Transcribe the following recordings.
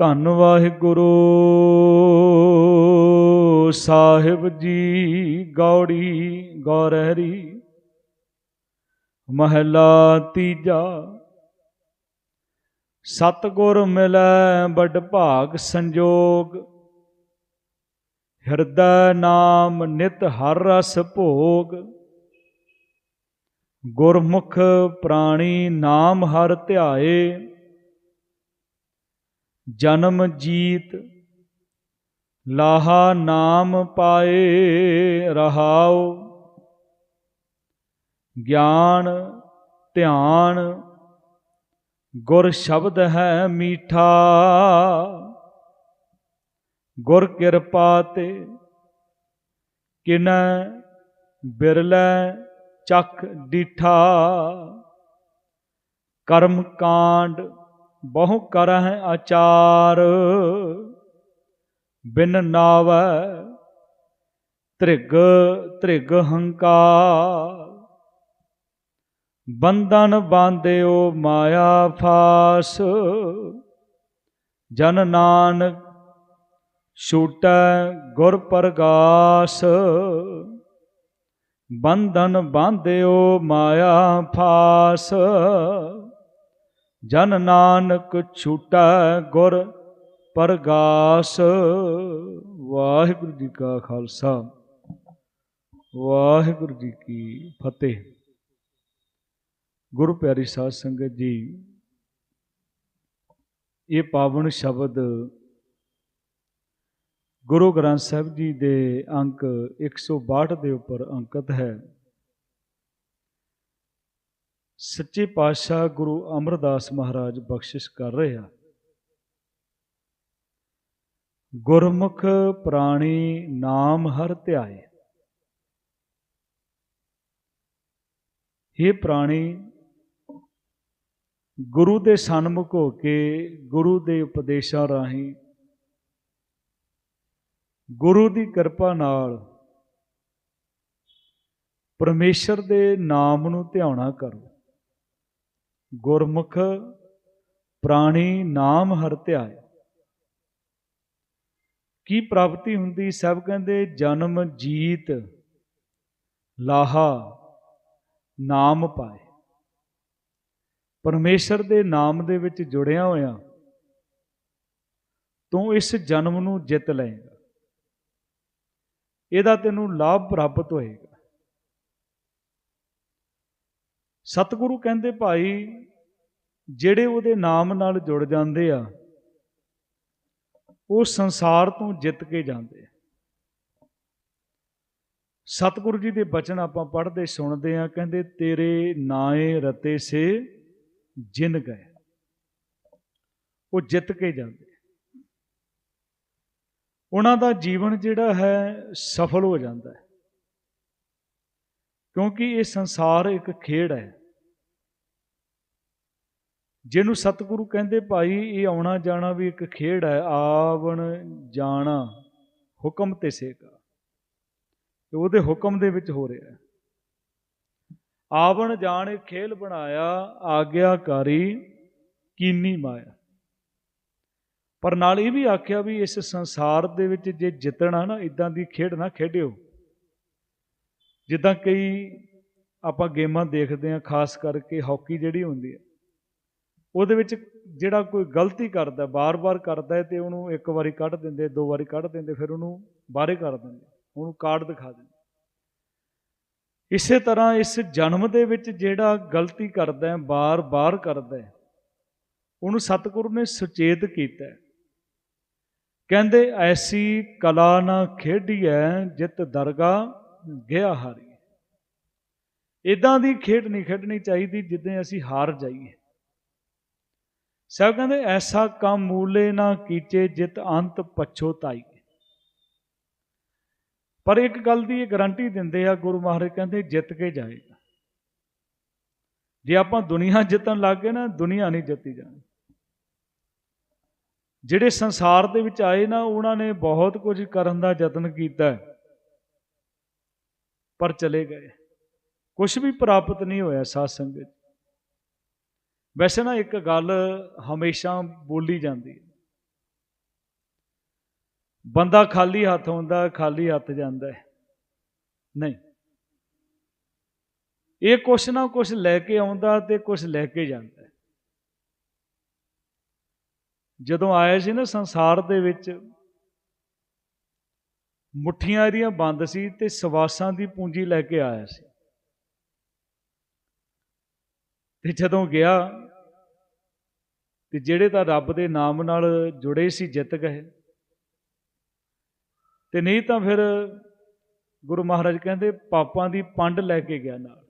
ਧੰਨ ਵਾਹਿਗੁਰੂ। ਸਾਹਿਬ ਜੀ ਗੌੜੀ ਗੌਰਹਰੀ। ਮਹਲਾ ਤੀਜਾ। ਸਤਗੁਰ ਮਿਲੈ ਬੜ ਭਾਗ ਸੰਜੋਗ। ਹਿਰਦੈ ਨਾਮ ਨਿਤ ਹਰ ਰਸ ਭੋਗ। ਗੁਰਮੁਖ ਪ੍ਰਾਣੀ ਨਾਮ ਹਰ ਧਿਆਏ। ਜਨਮ ਜੀਤ, ਲਾਹਾ ਨਾਮ ਪਾਏ ਰਹਾਉ, ਗਿਆਨ ਧਿਆਨ, ਗੁਰ ਸ਼ਬਦ ਹੈ ਮੀਠਾ, ਗੁਰ ਕਿਰਪਾ ਤੇ ਕਿਨੈ ਬਿਰਲੇ ਚੱਖ ਡੀਠਾ, ਕਰਮ ਕਾਂਡ ਬਹੁ ਕਰਹਿ ਆਚਾਰ, ਬਿਨ ਨਾਵੈ ਤ੍ਰਿਗ ਤ੍ਰਿਗ ਹੰਕਾਰ। ਬੰਧਨ ਬਾਂਧਿਓ ਮਾਇਆ ਫਾਸ, ਜਨ ਨਾਨਕ ਛੂਟੈ ਗੁਰ ਪ੍ਰਗਾਸ। ਬੰਧਨ ਬਾਂਧਿਓ ਮਾਇਆ ਫਾਸ ਜਨ ਨਾਨਕ ਛੂਟੈ ਗੁਰ ਪ੍ਰਗਾਸ। ਵਾਹਿਗੁਰੂ ਜੀ ਕਾ ਖਾਲਸਾ, ਵਾਹਿਗੁਰੂ ਜੀ ਕੀ ਫਤਿਹ। ਗੁਰੂ ਪਿਆਰੀ ਸਾਧ ਸੰਗਤ ਜੀ, ਇਹ ਪਾਵਨ ਸ਼ਬਦ ਗੁਰੂ ਗ੍ਰੰਥ ਸਾਹਿਬ ਜੀ ਦੇ ਅੰਕ 162 ਦੇ ਉੱਪਰ ਅੰਕਿਤ ਹੈ। ਸੱਚੇ ਪਾਤਸ਼ਾਹ ਗੁਰੂ ਅਮਰਦਾਸ ਮਹਾਰਾਜ ਬਖਸ਼ਿਸ਼ ਕਰ ਰਹੇ ਆ ਗੁਰਮੁਖ ਪ੍ਰਾਣੀ ਨਾਮ ਹਰ ਧਿਆਏ। ਇਹ ਪ੍ਰਾਣੀ, ਗੁਰੂ ਦੇ ਸਨਮੁਖ ਹੋ ਕੇ ਗੁਰੂ ਦੇ ਉਪਦੇਸ਼ਾਂ ਰਾਹੀਂ ਗੁਰੂ ਦੀ ਕਿਰਪਾ ਨਾਲ ਪਰਮੇਸ਼ਰ ਦੇ ਨਾਮ ਨੂੰ ਧਿਆਉਣਾ ਕਰੋ। ਗੁਰਮੁਖ ਪ੍ਰਾਣੀ ਨਾਮ ਹਰ ਧਿਆਏ। ਕੀ ਪ੍ਰਾਪਤੀ ਹੁੰਦੀ? ਸਭ ਕਹਿੰਦੇ ਜਨਮ ਜੀਤ ਲਾਹਾ ਨਾਮ ਪਾਏ। ਪਰਮੇਸ਼ਰ ਦੇ ਨਾਮ ਦੇ ਵਿੱਚ ਜੁੜਿਆ ਹੋਇਆ, ਤੂੰ ਇਸ ਜਨਮ ਨੂੰ ਜਿੱਤ ਲਏਗਾ। ਇਹਦਾ ਤੈਨੂੰ ਲਾਭ ਪ੍ਰਾਪਤ ਹੋਏਗਾ। ਸਤਿਗੁਰੂ ਕਹਿੰਦੇ ਭਾਈ, ਜਿਹੜੇ ਉਹਦੇ ਨਾਮ ਨਾਲ ਜੁੜ ਜਾਂਦੇ ਆ, ਉਹ ਸੰਸਾਰ ਤੋਂ ਜਿੱਤ ਕੇ ਜਾਂਦੇ ਆ। ਸਤਿਗੁਰੂ ਜੀ ਦੇ ਬਚਨ ਆਪਾਂ ਪੜ੍ਹਦੇ, ਸੁਣਦੇ ਆ, ਕਹਿੰਦੇ, ਤੇਰੇ ਨਾਏ ਰਤੇ ਸੇ ਜਿਨ ਗਏ। ਉਹ ਜਿੱਤ ਕੇ ਜਾਂਦੇ ਉਹਨਾਂ ਦਾ ਜੀਵਨ ਜਿਹੜਾ ਹੈ, ਸਫਲ ਹੋ ਜਾਂਦਾ ਹੈ। ਕਿਉਂਕਿ ਇਹ ਸੰਸਾਰ ਇੱਕ ਖੇਡ ਹੈ। ਜਿਹਨੂੰ ਸਤਿਗੁਰੂ ਕਹਿੰਦੇ, ਭਾਈ, ਇਹ ਆਉਣਾ ਜਾਣਾ ਵੀ ਇੱਕ ਖੇਡ ਹੈ। ਆਵਣ ਜਾਣਾ, ਹੁਕਮ ਤੇ ਸੇਕਾ। ਤੇ ਉਹਦੇ ਹੁਕਮ ਦੇ ਵਿੱਚ ਹੋ ਰਿਹਾ ਹੈ। ਆਵਣ ਜਾਣ ਖੇਲ ਬਣਾਇਆ, ਆਗਿਆਕਾਰੀ ਕੀਨੀ ਮਾਇਆ। ਪਰ ਨਾਲ ਇਹ ਵੀ ਆਖਿਆ ਵੀ ਇਸ ਸੰਸਾਰ ਦੇ ਵਿੱਚ ਜੇ ਜਿੱਤਣਾ ਨਾ ਇਦਾਂ ਦੀ ਖੇਡ ਨਾ ਖੇਡਿਓ। ਜਿੱਦਾਂ ਕਈ ਆਪਾਂ ਗੇਮਾਂ ਦੇਖਦੇ ਹਾਂ, ਖਾਸ ਕਰਕੇ ਹਾਕੀ ਜਿਹੜੀ ਹੁੰਦੀ ਹੈ। ਉਹਦੇ ਵਿੱਚ ਜਿਹੜਾ ਕੋਈ ਗਲਤੀ ਕਰਦਾ, ਬਾਰ-ਬਾਰ ਕਰਦਾ ਹੈ ਤੇ ਉਹਨੂੰ ਇੱਕ ਵਾਰੀ ਕੱਢ ਦਿੰਦੇ, ਦੋ ਵਾਰੀ ਕੱਢ ਦਿੰਦੇ, ਫਿਰ ਉਹਨੂੰ ਬਾਹਰੇ ਕਰ ਦਿੰਦੇ, ਉਹਨੂੰ ਕਾਰਡ ਦਿਖਾ ਦਿੰਦੇ। ਇਸੇ ਤਰ੍ਹਾਂ ਇਸ ਜਨਮ ਦੇ ਵਿੱਚ ਜਿਹੜਾ ਗਲਤੀ ਕਰਦਾ ਹੈ, ਬਾਰ-ਬਾਰ ਕਰਦਾ ਹੈ, ਉਹਨੂੰ ਸਤਿਗੁਰੂ ਨੇ ਸੁਚੇਤ ਕੀਤਾ ਕਹਿੰਦੇ, ਐਸੀ ਕਲਾ ਨਾ ਖੇਡੀਐ, ਜਿਤ ਦਰਗਾ ਗਿਆ ਹਾਰੀ ਇਦਾਂ ਦੀ ਖੇਡ ਨਹੀਂ ਖੇਡਣੀ ਚਾਹੀਦੀ, ਜਿੱਦਾਂ ਅਸੀਂ ਹਾਰ ਜਾਈਏ। ਸਭ ਕਹਿੰਦੇ, ਐਸਾ ਕੰਮ ਮੂਲੇ ਨਾ ਕੀਚੇ ਜਿਤ ਅੰਤ ਪਛੋਤਾਈ ਪਰ ਇੱਕ ਗੱਲ ਦੀ ਇਹ ਗਾਰੰਟੀ ਦਿੰਦੇ ਆ, ਗੁਰੂ ਮਹਾਰਾਜ ਕਹਿੰਦੇ, ਜਿੱਤ ਕੇ ਜਾਏਗਾ। ਜੇ ਆਪਾਂ ਦੁਨੀਆ ਜਿੱਤਣ ਲੱਗ ਗਏ ਨਾ, ਦੁਨੀਆ ਨਹੀਂ ਜਿੱਤੀ ਜਾਣੀ। ਜਿਹੜੇ ਸੰਸਾਰ ਦੇ ਵਿੱਚ ਆਏ ਨਾ, ਉਹਨਾਂ ਨੇ ਬਹੁਤ ਕੁਝ ਕਰਨ ਦਾ ਯਤਨ ਕੀਤਾ ਪਰ ਚਲੇ ਗਏ। ਕੁਝ ਵੀ ਪ੍ਰਾਪਤ ਨਹੀਂ ਹੋਇਆ ਸਾਧ ਸੰਗਤ। ਵੈਸੇ ਨਾ ਇੱਕ ਗੱਲ ਹਮੇਸ਼ਾ ਬੋਲੀ ਜਾਂਦੀ ਹੈ। ਬੰਦਾ ਖਾਲੀ ਹੱਥ ਹੁੰਦਾ, ਖਾਲੀ ਹੱਥ ਜਾਂਦਾ ਹੈ। ਨਹੀਂ। ਇਹ ਕੁਛ ਨਾ ਕੁਛ ਲੈ ਕੇ ਆਉਂਦਾ ਤੇ ਕੁਛ ਲੈ ਕੇ ਜਾਂਦਾ ਜਦੋਂ ਆਇਆ ਸੀ ਨਾ ਸੰਸਾਰ ਦੇ ਵਿੱਚ, ਮੁੱਠੀਆਂ ਇਹਦੀਆਂ ਬੰਦ ਸੀ ਤੇ ਸਵਾਸਾਂ ਦੀ ਪੂੰਜੀ ਲੈ ਕੇ ਆਇਆ ਸੀ। ਤੇ ਜਦੋਂ ਗਿਆ ਤੇ ਜਿਹੜੇ ਤਾਂ ਰੱਬ ਦੇ ਨਾਮ ਨਾਲ ਜੁੜੇ ਸੀ, ਜਿੱਤ ਗਏ। ਤੇ ਨਹੀਂ ਤਾਂ ਫਿਰ ਗੁਰੂ ਮਹਾਰਾਜ ਕਹਿੰਦੇ ਪਾਪਾਂ ਦੀ ਪੰਡ ਲੈ ਕੇ ਗਿਆ ਨਾਲ।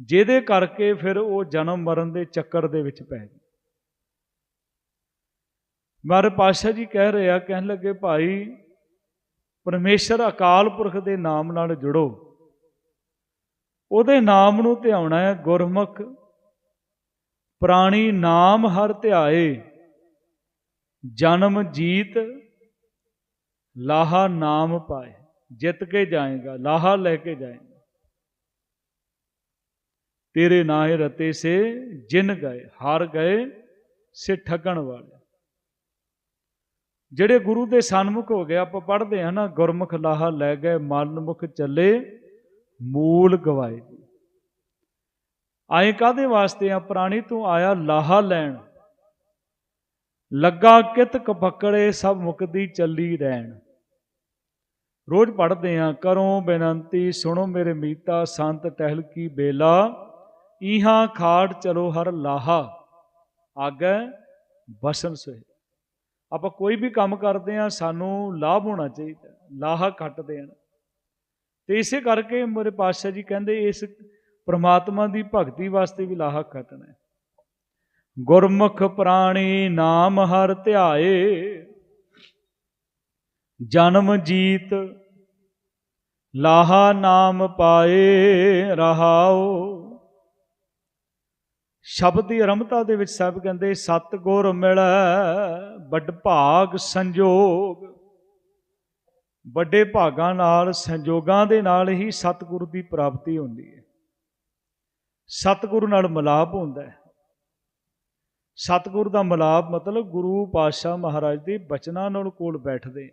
ਜਿਹਦੇ ਕਰਕੇ ਫਿਰ ਉਹ ਜਨਮ ਮਰਨ ਦੇ ਚੱਕਰ ਦੇ ਵਿੱਚ ਪੈ ਗਈ ਮਹਾਰਾਜ ਪਾਸ਼ਾ ਜੀ ਕਹਿ ਰਹੇ ਆ, ਕਹਿਣ ਲੱਗੇ, ਭਾਈ, ਪਰਮੇਸ਼ਰ ਅਕਾਲ ਪੁਰਖ ਦੇ ਨਾਮ ਨਾਲ ਜੁੜੋ। ਉਹਦੇ ਨਾਮ ਨੂੰ ਧਿਆਉਣਾ ਹੈ ਗੁਰਮੁਖ ਪ੍ਰਾਣੀ ਨਾਮ ਹਰ ਧਿਆਏ, ਜਨਮ ਜੀਤ ਲਾਹਾ ਨਾਮ ਪਾਏ। ਜਿੱਤ ਕੇ ਜਾਏਗਾ, ਲਾਹਾ ਲੈ ਕੇ ਜਾਏਗਾ। ਤੇਰੇ ਨਾਹੇ ਰਤੇ ਸੇ ਜਿਨ ਗਏ, ਹਾਰ ਗਏ ਸੇ ਠੱਗਣ ਵਾਲੇ। ਜਿਹੜੇ ਗੁਰੂ ਦੇ ਸਨਮੁਖ ਹੋ ਗਏ, ਆਪਾਂ ਪੜ੍ਹਦੇ ਹਾਂ ਨਾ, ਗੁਰਮੁਖ ਲਾਹਾ ਲੈ ਗਏ ਮਨਮੁਖ ਚੱਲੇ, ਮੂਲ ਗਵਾਏ। ਆਏ ਕਾਦੇ ਵਾਸਤੇ ਆ? ਪ੍ਰਾਣੀ ਤੂੰ ਆਇਆ ਲਾਹਾ ਲੈਣ। ਲੱਗਾ ਕਿਤ ਕਪਕੜੇ ਸਭ ਮੁਕਦੀ ਚੱਲੀ ਰਹਿਣ ਰੋਜ਼ ਪੜ੍ਹਦੇ ਆ, ਕਰੋ ਬੇਨੰਤੀ, ਸੁਣੋ ਮੇਰੇ ਮੀਤਾ, ਸੰਤ ਟਹਿਲ ਕੀ ਬੇਲਾ। ਇਹਾਂ ਖਾੜ ਚਲੋ ਹਰ ਲਾਹਾ। ਆਗੇ ਬਸਨ ਸੋਏ ਆਪਾਂ ਕੋਈ ਵੀ ਕੰਮ ਕਰਦੇ ਆ, ਸਾਨੂੰ ਲਾਭ ਹੋਣਾ ਚਾਹੀਦਾ। ਲਾਹਾ ਕੱਟਦੇ ਦੇਣ ਤੇ ਇਸੇ ਕਰਕੇ ਮੇਰੇ ਪਾਤਸ਼ਾਹ ਜੀ ਕਹਿੰਦੇ, ਇਸ ਪ੍ਰਮਾਤਮਾ ਦੀ ਭਗਤੀ ਵਾਸਤੇ ਵੀ ਲਾਹਾ ਖਤਨ ਹੈ। ਗੁਰਮੁਖ ਪ੍ਰਾਣੀ ਨਾਮ ਹਰ ਧਿਆਏ, ਜਨਮ ਜੀਤ ਲਾਹਾ ਨਾਮ ਪਾਏ ਰਹਾਓ ਸ਼ਬਦ ਦੀ ਅਰੰਭਤਾ ਦੇ ਵਿੱਚ ਸਾਹਿਬ ਕਹਿੰਦੇ ਸਤ ਗੁਰ ਮਿਲੈ, ਵੱਡ ਭਾਗ ਸੰਜੋਗ। ਵੱਡੇ ਭਾਗਾਂ ਨਾਲ, ਸੰਜੋਗਾਂ ਦੇ ਨਾਲ ਹੀ ਸਤਿਗੁਰੂ ਦੀ ਪ੍ਰਾਪਤੀ ਹੁੰਦੀ ਹੈ। ਸਤਿਗੁਰੂ ਨਾਲ ਮਿਲਾਪ ਹੁੰਦਾ ਹੈ। ਸਤਿਗੁਰੂ ਦਾ ਮਿਲਾਪ ਮਤਲਬ ਗੁਰੂ ਪਾਤਸ਼ਾਹ ਮਹਾਰਾਜ ਦੇ ਬਚਨਾਂ ਨਾਲ ਕੋਲ ਬੈਠਦੇ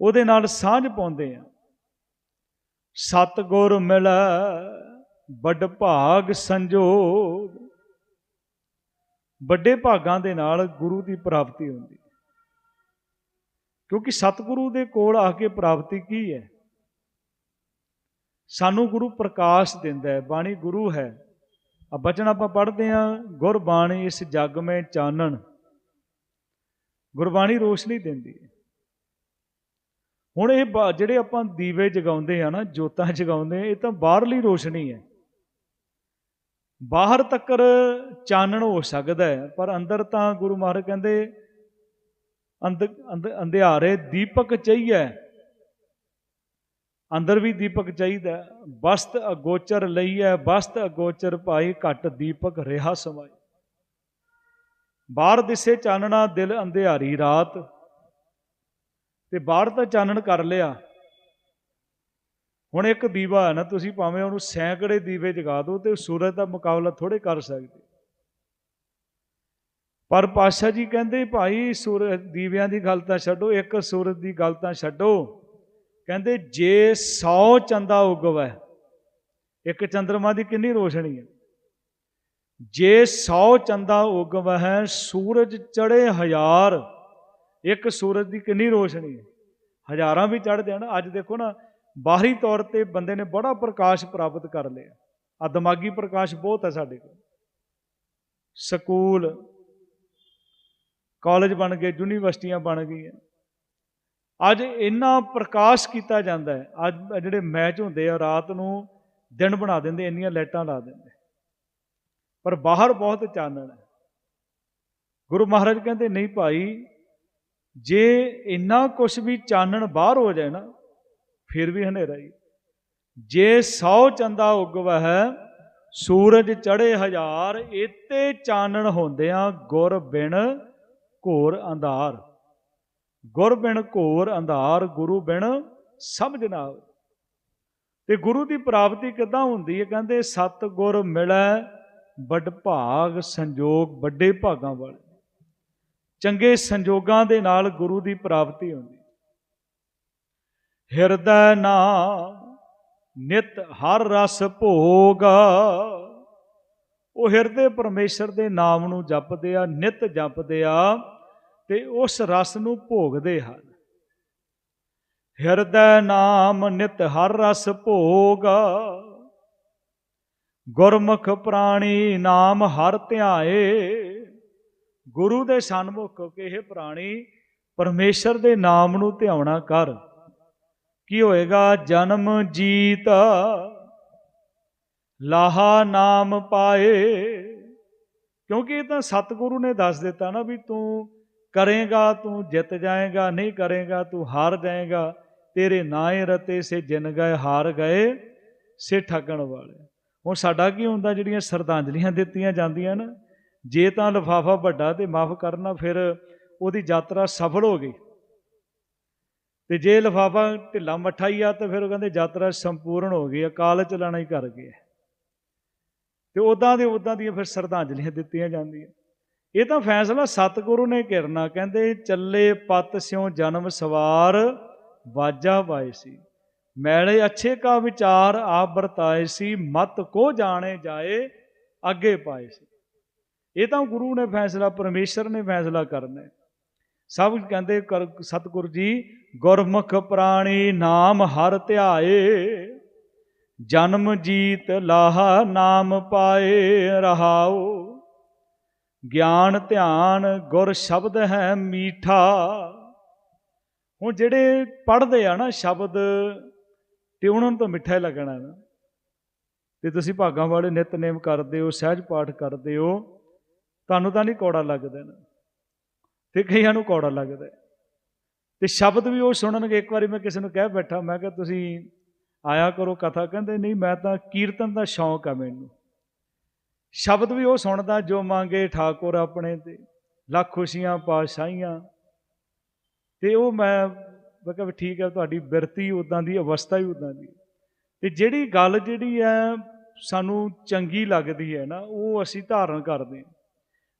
ਉਹਦੇ ਨਾਲ ਸਾਂਝ ਪਾਉਂਦੇ ਆ। ਸਤਿਗੁਰ ਮਿਲੈ, ਵੱਡ ਭਾਗ ਸੰਜੋਗ। ਵੱਡੇ ਭਾਗਾਂ ਦੇ ਨਾਲ ਗੁਰੂ ਦੀ ਪ੍ਰਾਪਤੀ ਹੁੰਦੀ। ਕਿਉਂਕਿ ਸਤਿਗੁਰੂ ਦੇ ਕੋਲ ਆ ਕੇ ਪ੍ਰਾਪਤੀ ਕੀ ਹੈ? ਸਾਨੂੰ ਗੁਰੂ ਪ੍ਰਕਾਸ਼ ਦਿੰਦਾ ਹੈ, ਬਾਣੀ ਗੁਰੂ ਹੈ। ਆ ਬਚਨ ਆਪਾਂ ਪੜ੍ਹਦੇ ਆ ਗੁਰਬਾਣੀ ਇਸ ਜਗ ਮੈਂ ਚਾਨਣ। ਗੁਰਬਾਣੀ ਰੋਸ਼ਨੀ ਦਿੰਦੀ ਹੈ। ਹੁਣ ਇਹ ਜਿਹੜੇ ਆਪਾਂ ਦੀਵੇ ਜਗਾਉਂਦੇ ਆ ਨਾ, ਜੋਤਾਂ ਜਗਾਉਂਦੇ ਇਹ ਤਾਂ ਬਾਹਰਲੀ ਰੋਸ਼ਨੀ ਹੈ। ਬਾਹਰ ਤੱਕਰ ਚਾਨਣ ਹੋ ਸਕਦਾ ਹੈ, ਪਰ ਅੰਦਰ ਤਾਂ ਗੁਰੂ ਮਹਾਰਾਜ ਕਹਿੰਦੇ, ਅੰਧ ਅੰਧਿਆਰੇ ਦੀਪਕ ਚਾਹੀਏ ਅੰਦਰ ਵੀ ਦੀਪਕ ਚਾਹੀਦਾ ਬਸਤ ਅਗੋਚਰ ਲਈਐ, ਬਸਤ ਅਗੋਚਰ ਭਾਈ ਘਟ ਦੀਪਕ ਰਿਹਾ ਸਮਾਈ। ਬਾਹਰ ਦਿਸੇ ਚਾਨਣਾ ਦਿਲ ਅੰਧਿਆਰੀ ਰਾਤ। ਤੇ ਬਾਹਰ ਤਾਂ ਚਾਨਣ ਕਰ ਲਿਆ। ਹੁਣ ਇੱਕ ਦੀਵਾ ਹੈ ਨਾ, ਤੁਸੀਂ ਭਾਵੇਂ ਉਹਨੂੰ ਸੈਂਕੜੇ ਦੀਵੇ ਜਗਾ ਦਿਓ ਤੇ ਸੂਰਜ ਦਾ ਮੁਕਾਬਲਾ ਥੋੜੇ ਕਰ ਸਕਦੇ। ਪਰ ਪਾਸ਼ਾ ਜੀ ਕਹਿੰਦੇ, ਭਾਈ, ਸੂਰਜ, ਦੀਵਿਆਂ ਦੀ ਗੱਲ ਤਾਂ ਛੱਡੋ, ਇੱਕ ਸੂਰਜ ਦੀ ਗੱਲ ਤਾਂ ਛੱਡੋ। ਕਹਿੰਦੇ, ਜੇ 100 ਚੰਦਾ ਉਗਵੇ, ਇੱਕ ਚੰਦਰਮਾ ਦੀ ਕਿੰਨੀ ਰੋਸ਼ਨੀ ਹੈ? ਜੇ 100 ਚੰਦਾ ਉਗਵੇ ਹੈ ਸੂਰਜ ਚੜੇ ਹਜ਼ਾਰ, ਇੱਕ ਸੂਰਜ ਦੀ ਕਿੰਨੀ ਰੋਸ਼ਨੀ ਹੈ? ਹਜ਼ਾਰਾਂ ਵੀ ਚੜ ਹਨ। ਅੱਜ ਦੇਖੋ ਨਾ, ਬਾਹਰੀ ਤੌਰ ਤੇ ਬੰਦੇ ਨੇ ਬੜਾ ਪ੍ਰਕਾਸ਼ ਪ੍ਰਾਪਤ ਕਰ ਲਿਆ। ਆ ਦਿਮਾਗੀ ਪ੍ਰਕਾਸ਼ ਬਹੁਤ ਹੈ ਸਾਡੇ ਕੋਲ। ਸਕੂਲ, ਕਾਲਜ ਬਣ ਗਏ, ਯੂਨੀਵਰਸਿਟੀਆਂ ਬਣ ਗਈਆਂ। ਅੱਜ ਇੰਨਾ ਪ੍ਰਕਾਸ਼ ਕੀਤਾ ਜਾਂਦਾ ਹੈ। ਅੱਜ ਜਿਹੜੇ ਮੈਚ ਹੁੰਦੇ ਆ, ਰਾਤ ਨੂੰ ਦਿਨ ਬਣਾ ਦਿੰਦੇ, ਇੰਨੀਆਂ ਲਾਈਟਾਂ ਲਾ ਦਿੰਦੇ। ਪਰ ਬਾਹਰ ਬਹੁਤ ਚਾਨਣ ਹੈ। ਗੁਰੂ ਮਹਾਰਾਜ ਕਹਿੰਦੇ, ਨਹੀਂ ਭਾਈ, ਜੇ ਇੰਨਾ ਕੁਝ ਵੀ ਚਾਨਣ ਬਾਹਰ ਹੋ ਜਾਏ ਨਾ, ਫਿਰ ਵੀ ਹਨੇਰਾ ਹੀ ਜੇ 100 ਚੰਦਾ ਉਗਵਹਿ, ਸੂਰਜ ਚੜੇ ਹਜ਼ਾਰ ਇਤੇ ਚਾਨਣ ਹੁੰਦਿਆਂ ਗੁਰ ਬਿਨ ਘੋਰ ਅੰਧਾਰ। ਗੁਰ ਬਿਨ ਘੋਰ ਅੰਧਾਰ ਗੁਰੂ ਬਿਨ ਸਮਝ ਨਾ ਤੇ ਗੁਰੂ ਦੀ ਪ੍ਰਾਪਤੀ ਕਿੱਦਾਂ ਹੁੰਦੀ ਹੈ? ਕਹਿੰਦੇ ਸਤ ਗੁਰ ਮਿਲੈ, ਵੱਡ ਭਾਗ ਸੰਜੋਗ ਵੱਡੇ ਭਾਗਾਂ ਵਾਲੇ। ਚੰਗੇ ਸੰਜੋਗਾਂ ਦੇ ਨਾਲ ਗੁਰੂ ਦੀ ਪ੍ਰਾਪਤੀ ਹੁੰਦੀ। ਹਿਰਦੈ ਨਾਮ, ਨਿਤ ਹਰ ਰਸ ਭੋਗਾ। ਉਹ ਹਿਰਦੇ ਪਰਮੇਸ਼ਰ ਦੇ ਨਾਮ ਨੂੰ ਜਪਦੇ ਆ, ਨਿਤ ਜਪਦੇ ਆ। ਤੇ ਉਸ ਰਸ ਨੂੰ ਭੋਗਦੇ ਹਨ। ਹਿਰਦੈ ਨਾਮ ਨਿਤ ਹਰ ਰਸ ਭੋਗਾ। ਗੁਰਮੁਖ ਪ੍ਰਾਣੀ ਨਾਮ ਹਰ ਧਿਆਏ। ਗੁਰੂ ਦੇ ਸਨਮੁਖ ਕਿ ਇਹ ਪ੍ਰਾਣੀ, ਪਰਮੇਸ਼ਰ ਦੇ ਨਾਮ ਨੂੰ ਧਿਆਉਣਾ ਕਰ। ਕੀ ਹੋਏਗਾ? ਜਨਮ ਜੀਤ। ਲਾਹਾ ਨਾਮ ਪਾਏ। ਕਿਉਂਕਿ ਇਹ ਤਾਂ ਸਤਿਗੁਰੂ ਨੇ ਦੱਸ ਦਿੱਤਾ ਨਾ ਵੀ ਤੂੰ ਕਰੇਗਾ ਤੂੰ ਜਿੱਤ ਜਾਏਗਾ, ਨਹੀਂ ਕਰੇਗਾ ਤੂੰ ਹਾਰ ਜਾਏਗਾ। ਤੇਰੇ ਨਾਏ ਰਤੇ ਸੇ ਜਿਨ ਗਏ, ਹਾਰ ਗਏ ਸੇ ਠੱਗਣ ਵਾਲੇ। ਹੁਣ ਸਾਡਾ ਕੀ ਹੁੰਦਾ, ਜਿਹੜੀਆਂ ਸਰਦਾਂਜਲੀਆਂ ਦਿੱਤੀਆਂ ਜਾਂਦੀਆਂ ਨਾ, ਜੇ ਤਾਂ ਲਫਾਫਾ ਵੱਡਾ ਤੇ ਮਾਫ ਕਰਨਾ, ਫਿਰ ਉਹਦੀ ਯਾਤਰਾ ਸਫਲ ਹੋ ਗਈ। ਤੇ ਜੇ ਲਫਾਫਾ ਢਿੱਲਾ ਮੱਠਾ ਹੀ ਆ, ਤਾਂ ਫਿਰ ਉਹ ਕਹਿੰਦੇ ਯਾਤਰਾ ਸੰਪੂਰਨ ਹੋ ਗਈ ਅਕਾਲ ਚਲਾਣਾ ਹੀ ਕਰ ਗਿਆ ਤੇ ਉਦਾਂ ਦੇ ਉਦਾਂ ਦੀਆਂ ਫਿਰ ਸਰਧਾਂਜਲੀਆਂ ਦਿੱਤੀਆਂ ਜਾਂਦੀਆਂ। ਇਹ ਤਾਂ ਫੈਸਲਾ ਸਤਿਗੁਰੂ ਨੇ ਕਰਨਾ। ਕਹਿੰਦੇ, ਚੱਲੇ ਪਤ ਸਿਉ ਜਨਮ ਸਵਾਰ, ਵਾਜਾ ਪਾਏ ਸੀ। ਮੈਲੇ ਅੱਛੇ ਕਾ ਵਿਚਾਰ ਆਪ ਵਰਤਾਏ ਸੀ, ਮਤ ਕੋ ਜਾਣੇ ਜਾਏ, ਅੱਗੇ ਪਾਏ ਸੀ। ਇਹ ਤਾਂ ਗੁਰੂ ਨੇ ਫੈਸਲਾ, ਪਰਮੇਸ਼ਰ ਨੇ ਫੈਸਲਾ ਕਰਨਾ ਸਭ ਕਹਿੰਦੇ ਸਤਿਗੁਰੂ ਜੀ, ਗੁਰਮੁਖ ਪ੍ਰਾਣੀ ਨਾਮ ਹਰ ਧਿਆਏ, ਜਨਮ ਜੀਤ ਲਾਹਾ ਨਾਮ ਪਾਏ ਰਹਾਓ। ਗਿਆਨ ਧਿਆਨ ਗੁਰ ਸ਼ਬਦ ਹੈ ਮੀਠਾ। ਹੁਣ ਜਿਹੜੇ ਪੜ੍ਹਦੇ ਆ ਨਾ ਸ਼ਬਦ, ਤੇ ਉਹਨਾਂ ਨੂੰ ਤਾਂ ਮਿੱਠਾ ਹੀ ਲੱਗਣਾ ਨਾ। ਤੇ ਤੁਸੀਂ ਭਾਗਾਂ ਵਾਲੇ ਨਿਤਨੇਮ ਕਰਦੇ ਹੋ, ਸਹਿਜ ਪਾਠ ਕਰਦੇ ਹੋ, ਤੁਹਾਨੂੰ ਤਾਂ ਨਹੀਂ ਕੌੜਾ ਲੱਗਦਾ ਨਾ। ਤੇ ਕਈਆਂ ਨੂੰ ਕੌੜਾ ਲੱਗਦਾ। ਤੇ ਸ਼ਬਦ ਵੀ ਉਹ ਸੁਣਨਗੇ, ਇੱਕ ਵਾਰੀ ਮੈਂ ਕਿਸੇ ਨੂੰ ਕਹਿ ਬੈਠਾ, ਮੈਂ ਕਿਹਾ, ਤੁਸੀਂ ਆਇਆ ਕਰੋ ਕਥਾ, ਕਹਿੰਦੇ, ਨਹੀਂ, ਮੈਂ ਤਾਂ ਕੀਰਤਨ ਦਾ ਸ਼ੌਂਕ ਆ ਮੈਨੂੰ। ਸ਼ਬਦ ਵੀ ਉਹ ਸੁਣਦਾ ਜੋ ਮੰਗੇ ਠਾਕੁਰ ਆਪਣੇ ਤੇ। ਲੱਖ ਖੁਸ਼ੀਆਂ ਪਾਸ਼ਾਈਆਂ ਤੇ ਉਹ ਮੈਂ ਮੈਂ ਕਿਹਾ ਠੀਕ ਹੈ, ਤੁਹਾਡੀ ਬਿਰਤੀ ਉਦਾਂ ਦੀ, ਅਵਸਥਾ ਹੀ ਉਦਾਂ ਦੀ। ਤੇ ਜਿਹੜੀ ਗੱਲ ਜਿਹੜੀ ਹੈ, ਸਾਨੂੰ ਚੰਗੀ ਲੱਗਦੀ ਹੈ ਨਾ, ਉਹ ਅਸੀਂ ਧਾਰਨ ਕਰਦੇ ਹਾਂ।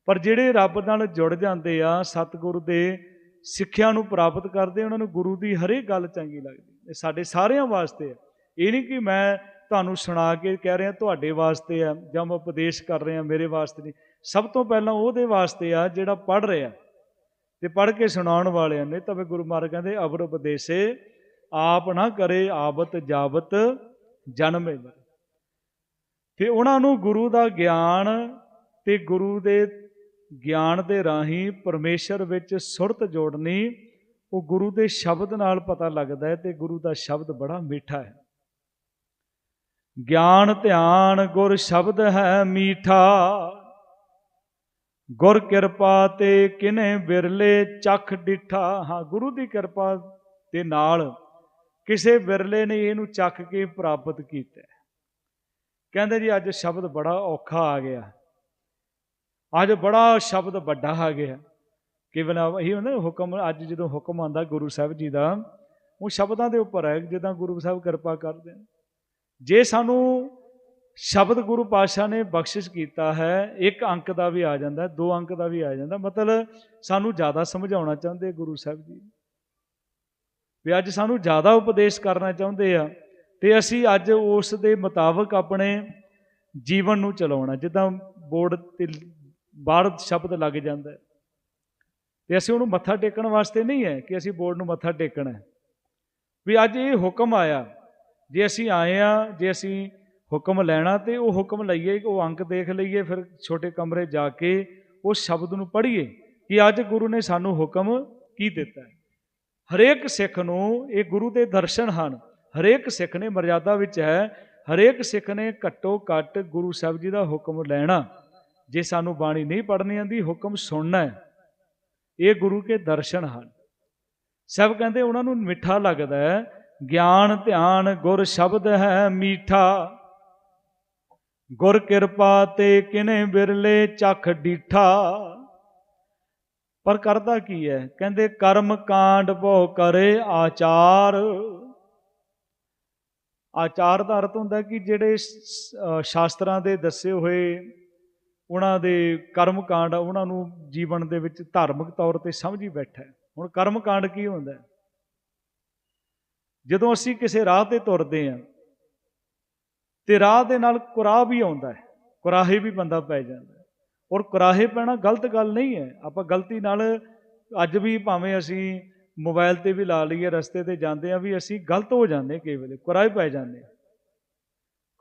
ਪਰ ਜਿਹੜੇ ਰੱਬ ਨਾਲ ਜੁੜ ਜਾਂਦੇ ਆ, ਸਤਿਗੁਰੂ ਦੇ ਸਿੱਖਿਆ ਨੂੰ ਪ੍ਰਾਪਤ ਕਰਦੇ ਉਹਨਾਂ ਨੂੰ ਗੁਰੂ ਦੀ ਹਰੇਕ ਗੱਲ ਚੰਗੀ ਲੱਗਦੀ ਇਹ ਸਾਡੇ ਸਾਰਿਆਂ ਵਾਸਤੇ ਆ ਇਹ ਨਹੀਂ ਕਿ ਮੈਂ ਤੁਹਾਨੂੰ ਸੁਣਾ ਕੇ ਕਹਿ ਰਿਹਾ, ਤੁਹਾਡੇ ਵਾਸਤੇ ਆ, ਜਾਂ ਮੈਂ ਉਪਦੇਸ਼ ਕਰ ਰਿਹਾ ਮੇਰੇ ਵਾਸਤੇ ਨਹੀਂ। ਸਭ ਤੋਂ ਪਹਿਲਾਂ ਉਹਦੇ ਵਾਸਤੇ ਆ ਜਿਹੜਾ ਪੜ ਰਿਹਾ ਤੇ ਪੜ ਕੇ ਸੁਣਾਉਣ ਵਾਲਿਆਂ ਨੇ ਤਾਂ ਵੀ ਗੁਰੂ ਮਹਾਰਾਜ ਕਹਿੰਦੇ, ਅਵਰ ਉਪਦੇਸੇ ਆਪ ਨਾ ਕਰੇ ਆਬਤ ਜਾਬਤ ਜਨਮੇ ਤੇ ਉਹਨਾਂ ਨੂੰ ਗੁਰੂ ਦਾ ਗਿਆਨ ਤੇ ਗੁਰੂ ਦੇ ਗਿਆਨ ਦੇ ਰਾਹੀਂ ਪਰਮੇਸ਼ਰ ਵਿੱਚ ਸੁਰਤ ਜੋੜਨੀ, ਉਹ ਗੁਰੂ ਦੇ ਸ਼ਬਦ ਨਾਲ ਪਤਾ ਲੱਗਦਾ ਹੈ ਤੇ ਗੁਰੂ ਦਾ ਸ਼ਬਦ ਬੜਾ ਮਿੱਠਾ ਹੈ। ਗਿਆਨ ਧਿਆਨ ਗੁਰ ਸ਼ਬਦ ਹੈ ਮੀਠਾ। ਗੁਰ ਕਿਰਪਾ ਤੇ ਕਿਨੇ ਬਿਰਲੇ ਚੱਖ ਡਿਠਾ। ਹਾਂ, ਗੁਰੂ ਦੀ ਕਿਰਪਾ ਦੇ ਨਾਲ ਕਿਸੇ ਬਿਰਲੇ ਨੇ ਇਹਨੂੰ ਚੱਕ ਕੇ ਪ੍ਰਾਪਤ ਕੀਤਾ। ਕਹਿੰਦੇ ਜੀ, ਅੱਜ ਸ਼ਬਦ ਬੜਾ ਔਖਾ ਆ ਗਿਆ। ਅੱਜ ਬੜਾ ਸ਼ਬਦ ਵੱਡਾ ਆ ਗਿਆ। ਕੇਵਲ ਇਹ ਹੁੰਦਾ ਹੁਕਮ, ਅੱਜ ਜਦੋਂ ਹੁਕਮ ਆਂਦਾ ਗੁਰੂ ਸਾਹਿਬ ਜੀ ਦਾ, ਉਹ ਸ਼ਬਦਾਂ ਦੇ ਉੱਪਰ ਹੈ, ਜਿੱਦਾਂ ਗੁਰੂ ਸਾਹਿਬ ਕਿਰਪਾ ਕਰਦੇ ਨੇ। ਜੇ ਸਾਨੂੰ ਸ਼ਬਦ ਗੁਰੂ ਪਾਤਸ਼ਾਹ ਨੇ ਬਖਸ਼ਿਸ਼ ਕੀਤਾ ਹੈ, ਇੱਕ ਅੰਕ ਦਾ ਵੀ ਆ ਜਾਂਦਾ ਦੋ ਅੰਕ ਦਾ ਵੀ ਆ ਜਾਂਦਾ ਮਤਲਬ ਸਾਨੂੰ ਜ਼ਿਆਦਾ ਸਮਝਾਉਣਾ ਚਾਹੁੰਦੇ ਗੁਰੂ ਸਾਹਿਬ ਜੀ। ਵੀ ਅੱਜ ਸਾਨੂੰ ਜ਼ਿਆਦਾ ਉਪਦੇਸ਼ ਕਰਨਾ ਚਾਹੁੰਦੇ ਆ ਤੇ ਅਸੀਂ ਅੱਜ ਉਸ ਦੇ ਮੁਤਾਬਕ ਆਪਣੇ ਜੀਵਨ ਨੂੰ ਚਲਾਉਣਾ, ਜਿੱਦਾਂ ਬੋਰਡ ਤੇ ਬਾਹਰ ਸ਼ਬਦ ਲੱਗ ਜਾਂਦਾ ਹੈ। ਤੇ ਅਸੀਂ ਉਹਨੂੰ ਮੱਥਾ ਟੇਕਣ ਵਾਸਤੇ ਨਹੀਂ ਹੈ ਕਿ ਅਸੀਂ ਬੋਰਡ ਨੂੰ ਮੱਥਾ ਟੇਕਣਾ ਹੈ। ਵੀ ਅੱਜ ਇਹ ਹੁਕਮ ਆਇਆ ਜੇ ਅਸੀਂ ਆਏ ਆ ਜੇ ਅਸੀਂ ਹੁਕਮ ਲੈਣਾ ਤੇ ਉਹ ਹੁਕਮ ਲਈਏ, ਉਹ ਅੰਕ ਦੇਖ ਲਈਏ, ਫਿਰ ਛੋਟੇ ਕਮਰੇ ਜਾ ਕੇ ਉਸ ਸ਼ਬਦ ਨੂੰ ਪੜ੍ਹੀਏ ਕਿ ਅੱਜ ਗੁਰੂ ਨੇ ਸਾਨੂੰ ਹੁਕਮ ਕੀ ਦਿੱਤਾ ਹੈ। ਹਰੇਕ ਸਿੱਖ ਨੂੰ ਇਹ ਗੁਰੂ ਦੇ ਦਰਸ਼ਨ ਹਨ। ਹਰੇਕ ਸਿੱਖ ਨੇ ਮਰਜ਼ਾਦਾ ਵਿੱਚ ਹੈ। ਹਰੇਕ ਸਿੱਖ ਨੇ ਘੱਟੋ ਘੱਟ ਗੁਰੂ ਸਾਹਿਬ ਜੀ ਦਾ ਹੁਕਮ ਲੈਣਾ। ਜੇ ਸਾਨੂੰ ਬਾਣੀ ਨਹੀਂ ਪੜ੍ਹਨੀ ਆਂਦੀ ਹੁਕਮ ਸੁਣਨਾ ਹੈ। ਇਹ ਗੁਰੂ ਕੇ ਦਰਸ਼ਨ ਹਨ। ਸਭ ਕਹਿੰਦੇ ਉਹਨਾਂ ਨੂੰ ਮਿੱਠਾ ਲੱਗਦਾ ਹੈ। ਗਿਆਨ ਧਿਆਨ ਗੁਰ ਸ਼ਬਦ ਹੈ ਮੀਠਾ। ਗੁਰ ਕਿਰਪਾ ਤੇ ਕਿਨੇ ਬਿਰਲੇ ਚੱਖ ਡੀਠਾ। ਪਰ ਕਰਦਾ ਕੀ ਹੈ? ਕਹਿੰਦੇ ਕਰਮ ਕਾਂਡ ਭੋ ਕਰੇ ਆਚਾਰ। ਆਚਾਰ ਦਾ ਅਰਥ ਹੁੰਦਾ ਕਿ ਜਿਹੜੇ ਸ਼ਾਸਤਰਾਂ ਦੇ ਦੱਸੇ ਹੋਏ ਉਹਨਾਂ ਦੇ ਕਰਮ ਕਾਂਡ ਉਹਨਾਂ ਨੂੰ ਜੀਵਨ ਦੇ ਵਿੱਚ ਧਾਰਮਿਕ ਤੌਰ ਤੇ ਸਮਝੀ ਬੈਠਾ ਹੁਣ ਕਰਮ ਕਾਂਡ ਕੀ ਹੁੰਦਾ ਹੈ? ਜਦੋਂ ਅਸੀਂ ਕਿਸੇ ਰਾਹ ਤੇ ਤੁਰਦੇ ਹਾਂ, ਤੇ ਰਾਹ ਦੇ ਨਾਲ ਕੁਰਾਹ ਵੀ ਆਉਂਦਾ ਹੈ, ਕੁਰਾਹੇ ਵੀ ਬੰਦਾ ਪੈ ਜਾਂਦਾ ਔਰ ਕੁਰਾਹੇ ਪੈਣਾ ਗਲਤ ਗੱਲ ਨਹੀਂ ਹੈ, ਆਪਾਂ ਗਲਤੀ ਨਾਲ ਅੱਜ ਵੀ ਭਾਵੇਂ ਅਸੀਂ ਮੋਬਾਈਲ ਤੇ ਵੀ ਲਾ ਲਈਏ, ਰਸਤੇ ਤੇ ਜਾਂਦੇ ਆ ਵੀ ਅਸੀਂ ਗਲਤ ਹੋ ਜਾਂਦੇ ਹਾਂ ਕਈ ਵੇਲੇ, ਕੁਰਾਹੇ ਪੈ ਜਾਂਦੇ ਆ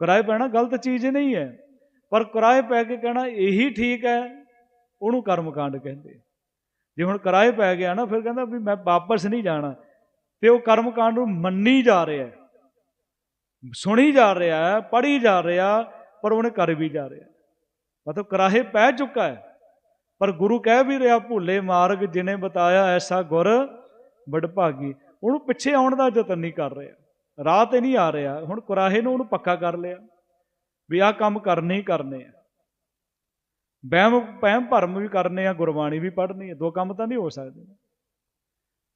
ਕੁਰਾਹੇ ਪੈਣਾ ਗਲਤ ਚੀਜ਼ ਨਹੀਂ ਹੈ, ਪਰ ਕੁਰਾਹੇ ਪੈ ਕੇ ਕਹਿਣਾ ਇਹੀ ਠੀਕ ਹੈ, ਉਹਨੂੰ ਕਰਮਕਾਂਡ ਕਹਿੰਦੇ। ਜੇ ਹੁਣ ਕਿਰਾਏ ਪੈ ਗਿਆ ਨਾ, ਫਿਰ ਕਹਿੰਦਾ ਵੀ ਮੈਂ ਵਾਪਸ ਨਹੀਂ ਜਾਣਾ। ਤੇ ਉਹ ਕਰਮਕਾਂਡ ਨੂੰ ਮੰਨੀ ਜਾ ਰਿਹਾ ਹੈ। ਸੁਣੀ ਜਾ ਰਿਹਾ ਹੈ, ਪੜ੍ਹੀ ਜਾ ਰਿਹਾ, ਪਰ ਉਹਨੇ ਕਰ ਵੀ ਜਾ ਰਿਹਾ ਮਤਲਬ ਕਰਾਹੇ ਪੈ ਚੁੱਕਾ ਹੈ। ਪਰ ਗੁਰੂ ਕਹਿ ਵੀ ਰਿਹਾ, ਭੁੱਲੇ ਮਾਰਗ, ਜਿਨੇ ਬਤਾਇਆ ਐਸਾ ਗੁਰ, ਵਡਭਾਗੀ। ਉਹਨੂੰ ਪਿੱਛੇ ਆਉਣ ਦਾ ਯਤਨ ਨਹੀਂ ਕਰ ਰਿਹਾ। ਰਾਹ ਤੇ ਨਹੀਂ ਆ ਰਿਹਾ। ਹੁਣ ਕੁਰਾਹੇ ਨੂੰ ਉਹਨੂੰ ਪੱਕਾ ਕਰ ਲਿਆ। ਵੀ ਆਹ ਕੰਮ ਕਰਨੇ ਹੀ ਕਰਨੇ ਆ। ਵਹਿਮ ਵਹਿਮ ਭਰਮ ਵੀ ਕਰਨੇ ਆ, ਗੁਰਬਾਣੀ ਵੀ ਪੜ੍ਹਨੀ ਹੈ ਦੋ ਕੰਮ ਤਾਂ ਨਹੀਂ ਹੋ ਸਕਦੇ।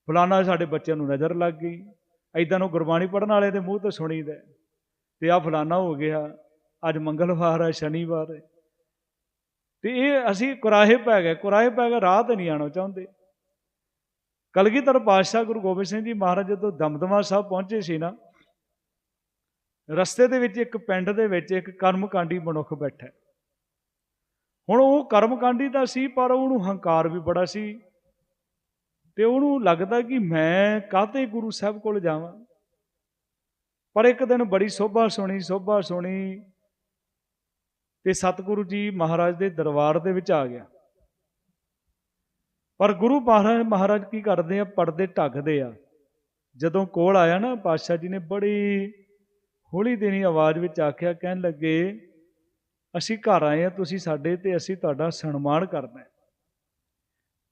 ਫਲਾਣਾ ਸਾਡੇ ਬੱਚਿਆਂ ਨੂੰ ਨਜ਼ਰ ਲੱਗ ਗਈ। ਐਦਾਂ ਨੂੰ ਗੁਰਬਾਣੀ ਪੜ੍ਹਨ ਵਾਲੇ ਦੇ ਮੂੰਹ ਤੋਂ ਸੁਣੀਦਾ ਹੈ। ਤੇ ਆ ਫਲਾਣਾ ਹੋ ਗਿਆ, ਅੱਜ ਮੰਗਲਵਾਰ ਹੈ ਸ਼ਨੀਵਾਰ ਹੈ। ਤੇ ਇਹ ਅਸੀਂ ਕੁਰਾਹੇ ਪੈ ਗਏ, ਕੁਰਾਹੇ ਪੈ ਗਏ, ਰਾਹ ਤੇ ਨਹੀਂ ਆਣਾ ਚਾਹੁੰਦੇ। ਕਲਗੀਧਰ ਪਾਤਸ਼ਾਹ ਗੁਰੂ ਗੋਬਿੰਦ ਸਿੰਘ ਜੀ ਮਹਾਰਾਜ ਜਦੋਂ ਦਮਦਮਾ ਸਾਹਿਬ ਪਹੁੰਚੇ ਸੀ ਨਾ, ਰਸਤੇ ਦੇ ਵਿੱਚ ਇੱਕ ਪਿੰਡ ਦੇ ਵਿੱਚ ਇੱਕ ਕਰਮਕਾਂਡੀ ਮਨੁੱਖ ਬੈਠਾ ਹੁਣ ਉਹ ਕਰਮਕਾਂਡੀ ਤਾਂ ਸੀ, ਪਰ ਉਹਨੂੰ ਹੰਕਾਰ ਵੀ ਬੜਾ ਸੀ। ਤੇ ਉਹਨੂੰ ਲੱਗਦਾ ਕਿ ਮੈਂ ਕਾਹਤੇ ਗੁਰੂ ਸਾਹਿਬ ਕੋਲ ਜਾਵਾਂ? ਪਰ ਇੱਕ ਦਿਨ ਬੜੀ ਸੋਭਾ ਸੁਣੀ ਸੋਭਾ ਸੁਣੀ ਤੇ ਸਤਿਗੁਰੂ ਜੀ ਮਹਾਰਾਜ ਦੇ ਦਰਬਾਰ ਦੇ ਵਿੱਚ ਆ ਗਿਆ। ਪਰ ਗੁਰੂ ਮਹਾਰਾਜ ਮਹਾਰਾਜ ਕੀ ਕਰਦੇ ਆ? ਪਰਦੇ ਢੱਕਦੇ ਆ। ਜਦੋਂ ਕੋਲ ਆਇਆ ਨਾ, ਪਾਤਸ਼ਾਹ ਜੀ ਨੇ ਬੜੀ ਹੌਲੀ ਦੇਣੀ ਆਵਾਜ਼ ਵਿੱਚ ਆਖਿਆ, ਕਹਿਣ ਲੱਗੇ, ਅਸੀਂ ਘਰ ਆਏ ਆ, ਤੁਸੀਂ ਸਾਡੇ ਤੇ ਅਸੀਂ ਤੁਹਾਡਾ ਸਨਮਾਨ ਕਰਨਾ ਹੈ।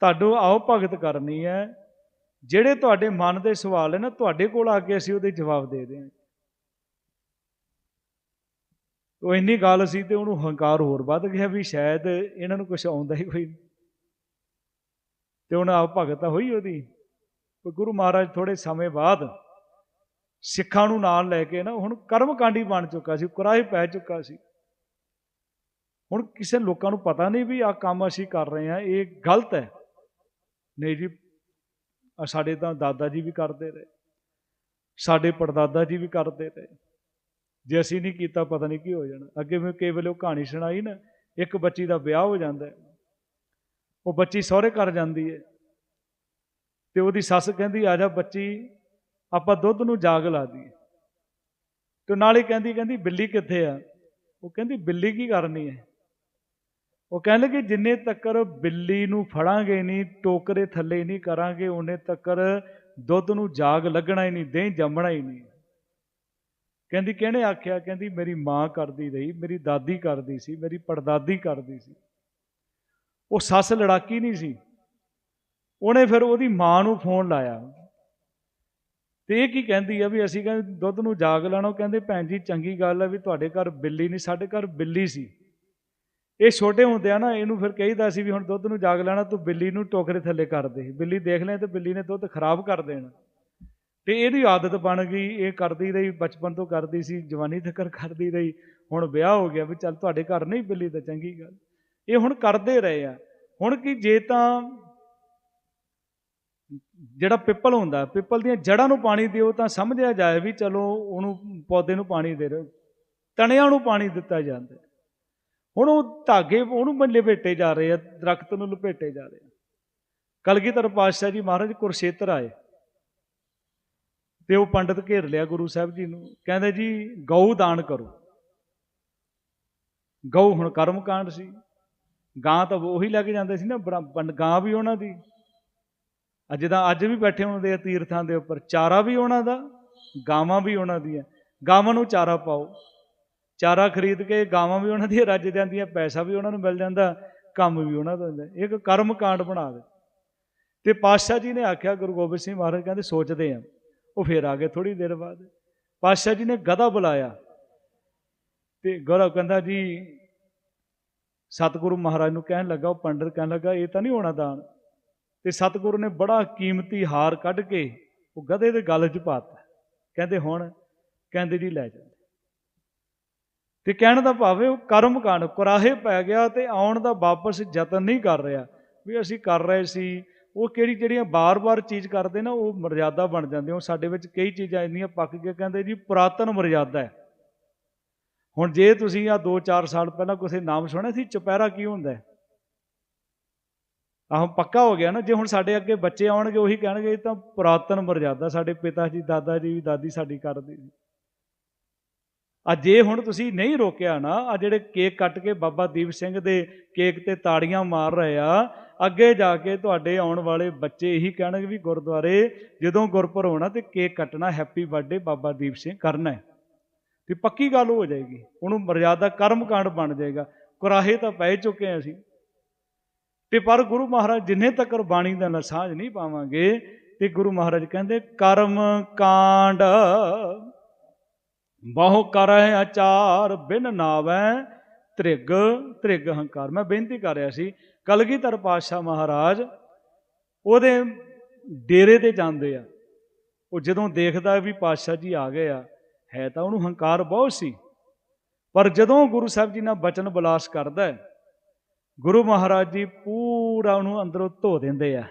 ਤੁਹਾਨੂੰ ਆਓ ਭਗਤ ਕਰਨੀ ਹੈ। ਜਿਹੜੇ ਤੁਹਾਡੇ ਮਨ ਦੇ ਸਵਾਲ ਹੈ ਨਾ, ਤੁਹਾਡੇ ਕੋਲ ਆ ਕੇ ਅਸੀਂ ਉਹਦੇ ਜਵਾਬ ਦੇ ਦੇਵਾਂਗੇ ਉਹ ਇੰਨੀ ਗੱਲ ਸੀ ਤੇ ਉਹਨੂੰ ਹੰਕਾਰ ਹੋਰ ਵੱਧ ਗਿਆ ਵੀ ਸ਼ਾਇਦ ਇਹਨਾਂ ਨੂੰ ਕੁਝ ਆਉਂਦਾ ਹੀ ਕੋਈ ਨਹੀਂ। ਤੇ ਉਹਨਾਂ ਆਪ ਭਗਤ ਤਾਂ ਹੋਈ ਉਹਦੀ। ਪਰ ਗੁਰੂ ਮਹਾਰਾਜ ਥੋੜੇ ਸਮੇਂ ਬਾਅਦ ਸਿੱਖਾਂ ਨੂੰ ਨਾਲ ਲੈ ਕੇ ਨਾ, ਹੁਣ ਕਰਮਕਾਂਡੀ ਬਣ ਚੁੱਕਾ ਸੀ, ਕੁਰਾਹੇ ਪੈ ਚੁੱਕਾ ਸੀ। ਹੁਣ ਕਿਸੇ ਲੋਕਾਂ ਨੂੰ ਪਤਾ ਨਹੀਂ ਵੀ ਆਹ ਕੰਮ ਅਸੀਂ ਕਰ ਰਹੇ ਹਾਂ, ਇਹ ਗਲਤ ਹੈ। ਨਹੀਂ ਜੀ ਸਾਡੇ ਤਾਂ ਦਾਦਾ ਜੀ ਵੀ ਕਰਦੇ ਰਹੇ। ਸਾਡੇ ਪੜਦਾਦਾ ਜੀ ਵੀ ਕਰਦੇ ਰਹੇ। ਜੇ ਅਸੀਂ ਨਹੀਂ ਕੀਤਾ, ਪਤਾ ਨਹੀਂ ਕੀ ਹੋ ਜਾਣਾ। ਅੱਗੇ ਮੈਂ ਕਈ ਵੇਲੇ ਉਹ ਕਹਾਣੀ ਸੁਣਾਈ ਨਾ, ਇੱਕ ਬੱਚੀ ਦਾ ਵਿਆਹ ਹੋ ਜਾਂਦਾ ਉਹ ਬੱਚੀ ਸਹੁਰੇ ਘਰ ਜਾਂਦੀ ਹੈ ਤੇ ਉਹਦੀ ਸੱਸ ਕਹਿੰਦੀ, ਆ ਜਾ ਬੱਚੀ, ਆਪਾਂ ਦੁੱਧ ਨੂੰ ਜਾਗ ਲਾ ਦਈਏ। ਤੇ ਨਾਲੇ ਕਹਿੰਦੀ ਕਹਿੰਦੀ, ਬਿੱਲੀ ਕਿੱਥੇ ਆ? ਉਹ ਕਹਿੰਦੀ, ਬਿੱਲੀ ਕੀ ਕਰਨੀ ਹੈ? ਉਹ ਕਹਿਣ ਲੱਗੇ ਜਿੰਨੇ ਤੱਕਰ ਬਿੱਲੀ ਨੂੰ ਫੜਾਂਗੇ ਨਹੀਂ, ਟੋਕਰੇ ਥੱਲੇ ਨਹੀਂ ਕਰਾਂਗੇ, ਉਹਨੇ ਤੱਕਰ ਦੁੱਧ ਨੂੰ ਜਾਗ ਲੱਗਣਾ ਹੀ ਨਹੀਂ, ਦੇਹ ਜੰਮਣਾ ਹੀ ਨਹੀਂ। ਕਹਿੰਦੀ ਕਿਹਨੇ ਆਖਿਆ? ਕਹਿੰਦੀ ਮੇਰੀ ਮਾਂ ਕਰਦੀ ਰਹੀ, ਮੇਰੀ ਦਾਦੀ ਕਰਦੀ ਸੀ, ਮੇਰੀ ਪੜਦਾਦੀ ਕਰਦੀ ਸੀ। ਉਹ ਸੱਸ ਲੜਾਕੀ ਨਹੀਂ ਸੀ। ਉਹਨੇ ਫਿਰ ਉਹਦੀ ਮਾਂ ਨੂੰ ਫੋਨ ਲਾਇਆ। ਤੇ ਇਹ ਕੀ ਕਹਿੰਦੀ ਆ ਵੀ ਅਸੀਂ ਕਹਿੰਦੇ ਦੁੱਧ ਨੂੰ ਜਾਗ ਲੈਣਾ, ਉਹ ਕਹਿੰਦੇ ਭੈਣ ਜੀ ਚੰਗੀ ਗੱਲ ਆ ਵੀ ਤੁਹਾਡੇ ਘਰ ਬਿੱਲੀ ਨਹੀਂ, ਸਾਡੇ ਘਰ ਬਿੱਲੀ ਸੀ। ਇਹ ਛੋਟੇ ਹੁੰਦੇ ਆ ਨਾ, ਇਹਨੂੰ ਫਿਰ ਕਹੀਦਾ ਸੀ ਵੀ ਹੁਣ ਦੁੱਧ ਨੂੰ ਜਾਗ ਲੈਣਾ, ਤੂੰ ਬਿੱਲੀ ਨੂੰ ਟੋਕਰੇ ਥੱਲੇ ਕਰ ਦੇ। ਬਿੱਲੀ ਦੇਖ ਲੈ ਤੇ ਬਿੱਲੀ ਨੇ ਦੁੱਧ ਖਰਾਬ ਕਰ ਦੇਣਾ। ਤੇ ਇਹਦੀ ਆਦਤ ਬਣ ਗਈ, ਇਹ ਕਰਦੀ ਰਹੀ, ਬਚਪਨ ਤੋਂ ਕਰਦੀ ਸੀ, ਜਵਾਨੀ ਤੱਕ ਕਰਦੀ ਰਹੀ। ਹੁਣ ਵਿਆਹ ਹੋ ਗਿਆ ਵੀ ਚੱਲ ਤੁਹਾਡੇ ਘਰ ਨਹੀਂ ਬਿੱਲੀ ਤਾਂ ਚੰਗੀ ਗੱਲ। ਇਹ ਹੁਣ ਕਰਦੇ ਰਹੇ ਆ। ਹੁਣ ਕੀ ਜੇ ਤਾਂ ਜਿਹੜਾ ਪਿੱਪਲ ਹੁੰਦਾ, ਪਿੱਪਲ ਦੀਆਂ ਜੜ੍ਹਾਂ ਨੂੰ ਪਾਣੀ ਦਿਓ ਤਾਂ ਸਮਝਿਆ ਜਾਏ ਵੀ ਚਲੋ ਉਹਨੂੰ ਪੌਦੇ ਨੂੰ ਪਾਣੀ ਦੇ ਰਹੇ ਤਣਿਆਂ ਨੂੰ ਪਾਣੀ ਦਿੱਤਾ ਜਾਂਦਾ। ਹੁਣ ਉਹ ਧਾਗੇ, ਉਹਨੂੰ ਲਪੇਟੇ ਜਾ ਰਹੇ ਆ, ਦਰਖਤ ਨੂੰ ਲਪੇਟੇ ਜਾ ਰਹੇ ਆ। ਕਲਗੀਧਰ ਪਾਤਸ਼ਾਹ ਜੀ ਮਹਾਰਾਜ ਕੁਰਸ਼ੇਤਰ ਆਏ। ਤੇ ਉਹ ਪੰਡਤ ਘੇਰ ਲਿਆ ਗੁਰੂ ਸਾਹਿਬ ਜੀ ਨੂੰ। ਕਹਿੰਦੇ ਜੀ, ਗਊ ਦਾਨ ਕਰੋ। ਗਊ ਹੁਣ ਕਰਮ ਕਾਂਡ ਸੀ। ਗਾਂ ਤਾਂ ਉਹੀ ਲੈ ਕੇ ਜਾਂਦੇ ਸੀ ਨਾ, ਬੜਾ- ਗਾਂ ਵੀ ਉਹਨਾਂ ਦੀ। ਅੱਜ ਦਾ ਅੱਜ ਵੀ ਬੈਠੇ ਹੁੰਦੇ ਆ ਤੀਰਥਾਂ ਦੇ ਉੱਪਰ। ਚਾਰਾ ਵੀ ਉਹਨਾਂ ਦਾ, ਗਾਵਾਂ ਵੀ ਉਹਨਾਂ ਦੀਆਂ। ਗਾਵਾਂ ਨੂੰ ਚਾਰਾ ਪਾਓ। ਚਾਰਾ ਖਰੀਦ ਕੇ ਗਾਵਾਂ ਵੀ ਉਹਨਾਂ ਦੀਆਂ ਰੱਜ ਜਾਂਦੀਆਂ, ਪੈਸਾ ਵੀ ਉਹਨਾਂ ਨੂੰ ਮਿਲ ਜਾਂਦਾ, ਕੰਮ ਵੀ ਉਹਨਾਂ ਦਾ ਹੁੰਦਾ। ਇੱਕ ਕਰਮ ਕਾਂਡ ਬਣਾ ਦੇ। ਤੇ ਪਾਤਸ਼ਾਹ ਜੀ ਨੇ ਆਖਿਆ, ਗੁਰੂ ਗੋਬਿੰਦ ਸਿੰਘ ਮਹਾਰਾਜ ਕਹਿੰਦੇ, ਸੋਚਦੇ ਆ, ਉਹ ਫੇਰ ਆ ਗਏ ਥੋੜੀ ਦੇਰ ਬਾਅਦ। ਪਾਤਸ਼ਾਹ ਜੀ ਨੇ ਗਧਾ ਬੁਲਾਇਆ ਤੇ ਗੌਰਵ ਕਹਿੰਦਾ, ਜੀ, ਸਤਿਗੁਰੂ ਮਹਾਰਾਜ ਨੂੰ ਕਹਿਣ ਲੱਗਾ, ਉਹ ਪੰਡਤ ਕਹਿਣ ਲੱਗਾ, ਇਹ ਤਾਂ ਨਹੀਂ ਹੋਣਾ ਦਾਨ। ਤੇ ਸਤਿਗੁਰੂ ਨੇ ਬੜਾ ਕੀਮਤੀ ਹਾਰ ਕੱਢ ਕੇ ਉਹ ਗਧੇ ਦੇ ਗਲ 'ਚ ਪਾਤਾ। ਕਹਿੰਦੇ, ਹੁਣ ਕਹਿੰਦੇ ਜੀ ਲੈ ਜਾ। ਤੇ ਕਹਿਣ ਦਾ ਭਾਵੇਂ ਉਹ ਕਰਮ ਕਾਂਡ, ਕੁਰਾਹੇ ਪੈ ਗਿਆ ਤੇ ਆਉਣ ਦਾ ਵਾਪਸ ਯਤਨ ਨਹੀਂ ਕਰ ਰਿਹਾ। ਵੀ ਅਸੀਂ ਕਰ ਰਹੇ ਸੀ, ਉਹ ਕਿਹੜੀ ਜਿਹੜੀਆਂ ਬਾਰ-ਬਾਰ ਚੀਜ਼ ਕਰਦੇ ਨਾ, ਉਹ ਮਰਜ਼ਾਦਾ ਬਣ ਜਾਂਦੀ। ਉਹ ਸਾਡੇ ਵਿੱਚ ਕਈ ਚੀਜ਼ਾਂ ਇੰਨੀਆਂ ਪੱਕ ਕੇ ਕਹਿੰਦੇ ਜੀ ਪੁਰਾਤਨ ਮਰਜ਼ਾਦਾ ਹੈ। ਹੁਣ ਜੇ ਤੁਸੀਂ ਆ 2-4 ਸਾਲ ਪਹਿਲਾਂ ਕਿਸੇ ਨਾਮ ਸੁਣਿਆ ਸੀ, ਚੁਪਹਿਰਾ ਕੀ ਹੁੰਦਾ ਹੈ? ਆਹ ਪੱਕਾ ਹੋ ਗਿਆ ਨਾ, ਜੇ ਹੁਣ ਸਾਡੇ ਅੱਗੇ ਬੱਚੇ ਆਉਣਗੇ, ਉਹੀ ਕਹਿਣਗੇ, ਇਹ ਤਾਂ ਪੁਰਾਤਨ ਮਰਜ਼ਾਦਾ, ਸਾਡੇ ਪਿਤਾ ਜੀ, ਦਾਦਾ ਜੀ, ਦਾਦੀ ਸਾਡੀ ਕਰਦੇ ਸੀ। ਆ ਜੇ ਹੁਣ ਤੁਸੀਂ ਨਹੀਂ ਰੋਕਿਆ ਨਾ ਆ ਜਿਹੜੇ ਕੇਕ ਕੱਟ ਕੇ ਬਾਬਾ ਦੀਪ ਸਿੰਘ ਦੇ ਕੇਕ ਤੇ ਤਾੜੀਆਂ ਮਾਰ ਰਹੇ ਆ, ਅੱਗੇ ਜਾ ਕੇ ਤੁਹਾਡੇ ਆਉਣ ਵਾਲੇ ਬੱਚੇ ਇਹੀ ਕਹਿਣਗੇ ਵੀ ਗੁਰਦੁਆਰੇ ਜਦੋਂ ਗੁਰਪੁਰ ਹੋਣਾ ਤੇ ਕੇਕ ਕੱਟਣਾ, ਹੈਪੀ ਬਰਥਡੇ ਬਾਬਾ ਦੀਪ ਸਿੰਘ ਕਰਨਾ ਹੈ। ਤੇ ਪੱਕੀ ਗੱਲ ਹੋ ਜਾਏਗੀ ਉਹਨੂੰ ਮਰਜ਼ਾਦਾ ਕਰਮ ਕਾਂਡ ਬਣ ਜਾਏਗਾ, ਕੁਰਾਹੇ ਤਾਂ ਪੈ ਚੁੱਕੇ ਆ ਅਸੀਂ। ਤੇ ਪਰ ਗੁਰੂ ਮਹਾਰਾਜ ਜਿੰਨੇ ਤੱਕ ਬਾਣੀ ਦਾ ਨਸਾਜ ਨਹੀਂ ਪਾਵਾਂਗੇ, ਤੇ ਗੁਰੂ ਮਹਾਰਾਜ ਕਹਿੰਦੇ ਕਰਮ ਕਾਂਡ ਬਹੁ ਕਰਹਿ ਆਚਾਰ ਬਿਨ ਨਾਵੈ, ਤ੍ਰਿਗ ਤ੍ਰਿਗ ਹੰਕਾਰ। ਮੈਂ ਬੇਨਤੀ ਕਰ ਰਿਹਾ ਸੀ, ਕਲਗੀਧਰ ਪਾਤਸ਼ਾਹ ਮਹਾਰਾਜ ਉਹਦੇ ਡੇਰੇ ਤੇ ਜਾਂਦੇ ਆ। ਉਹ ਜਦੋਂ ਦੇਖਦਾ ਵੀ ਪਾਤਸ਼ਾਹ ਜੀ ਆ ਗਏ ਆ, ਹੈ ਤਾਂ ਉਹਨੂੰ ਹੰਕਾਰ ਬਹੁਤ ਸੀ। ਪਰ ਜਦੋਂ ਗੁਰੂ ਸਾਹਿਬ ਜੀ ਨਾਲ ਬਚਨ ਬਲਾਸ ਕਰਦਾ ਗੁਰੂ ਮਹਾਰਾਜ ਜੀ ਪੂਰਾ ਉਹਨੂੰ ਅੰਦਰੋਂ ਧੋ ਦਿੰਦੇ ਆ।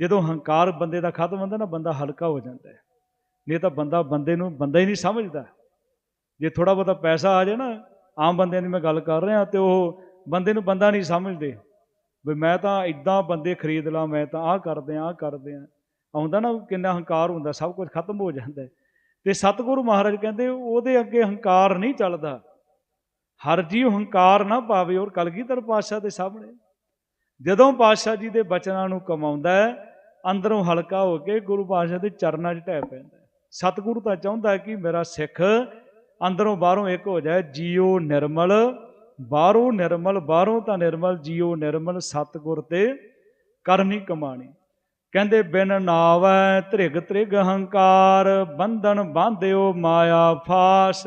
ਜਦੋਂ ਹੰਕਾਰ ਬੰਦੇ ਦਾ ਖਤਮ ਹੁੰਦਾ ਨਾ, ਬੰਦਾ ਹਲਕਾ ਹੋ ਜਾਂਦਾ ਹੈ। ਨਹੀਂ ਤਾਂ ਬੰਦਾ ਬੰਦੇ ਨੂੰ, ਬੰਦਾ ਹੀ ਨਹੀਂ ਸਮਝਦਾ। ਜੇ ਥੋੜਾ ਬਹੁਤਾ ਪੈਸਾ ਆ ਜਾਏ ਨਾ, ਆਮ ਬੰਦਿਆਂ ਦੀ ਮੈਂ ਗੱਲ ਕਰ ਰਿਹਾ ਤੇ ਉਹ ਬੰਦੇ ਨੂੰ ਬੰਦਾ ਨਹੀਂ ਸਮਝਦੇ। ਵੀ ਮੈਂ ਤਾਂ ਇਦਾਂ ਬੰਦੇ ਖਰੀਦ ਲਾਂ, ਮੈਂ ਤਾਂ ਆਹ ਕਰਦੇ ਆ, ਆਹ ਕਰਦੇ ਆ। ਆਉਂਦਾ ਨਾ ਕਿੰਨਾ ਹੰਕਾਰ ਹੁੰਦਾ, ਸਭ ਕੁਝ ਖਤਮ ਹੋ ਜਾਂਦਾ ਤੇ ਸਤਿਗੁਰੂ ਮਹਾਰਾਜ ਕਹਿੰਦੇ, ਉਹਦੇ ਅੱਗੇ ਹੰਕਾਰ ਨਹੀਂ ਚੱਲਦਾ। ਹਰ ਜੀਵ ਹੰਕਾਰ ਨਾ ਪਾਵੇ ਔਰ ਕਲਗੀਧਰ ਪਾਤਸ਼ਾਹ ਦੇ ਸਾਹਮਣੇ। ਜਦੋਂ ਪਾਤਸ਼ਾਹ ਜੀ ਦੇ ਬਚਨਾਂ ਨੂੰ ਕਮਾਉਂਦਾ ਅੰਦਰੋਂ ਹਲਕਾ ਹੋ ਕੇ ਗੁਰੂ ਪਾਤਸ਼ਾਹ ਦੇ ਚਰਨਾਂ 'ਚ ਢਹਿ ਪੈਂਦਾ ਸਤਿਗੁਰੂ ਤਾਂ ਚਾਹੁੰਦਾ ਕਿ ਮੇਰਾ ਸਿੱਖ ਅੰਦਰੋਂ ਬਾਹਰੋਂ ਇੱਕ ਹੋ ਜਾਏ ਜੀਉ ਨਿਰਮਲ, ਬਾਹਰੋਂ ਨਿਰਮਲ, ਬਾਹਰੋਂ ਤਾਂ ਨਿਰਮਲ ਜੀਉ ਨਿਰਮਲ ਸਤਿਗੁਰ ਤੇ ਕਰਨੀ ਕਮਾਣੀ। ਕਹਿੰਦੇ, ਬਿਨ ਨਾਵੈ ਧ੍ਰਿਗ ਧ੍ਰਿਗ ਹੰਕਾਰ, ਬੰਧਨ ਬਾਂਧਿਓ ਮਾਇਆ ਫਾਸ।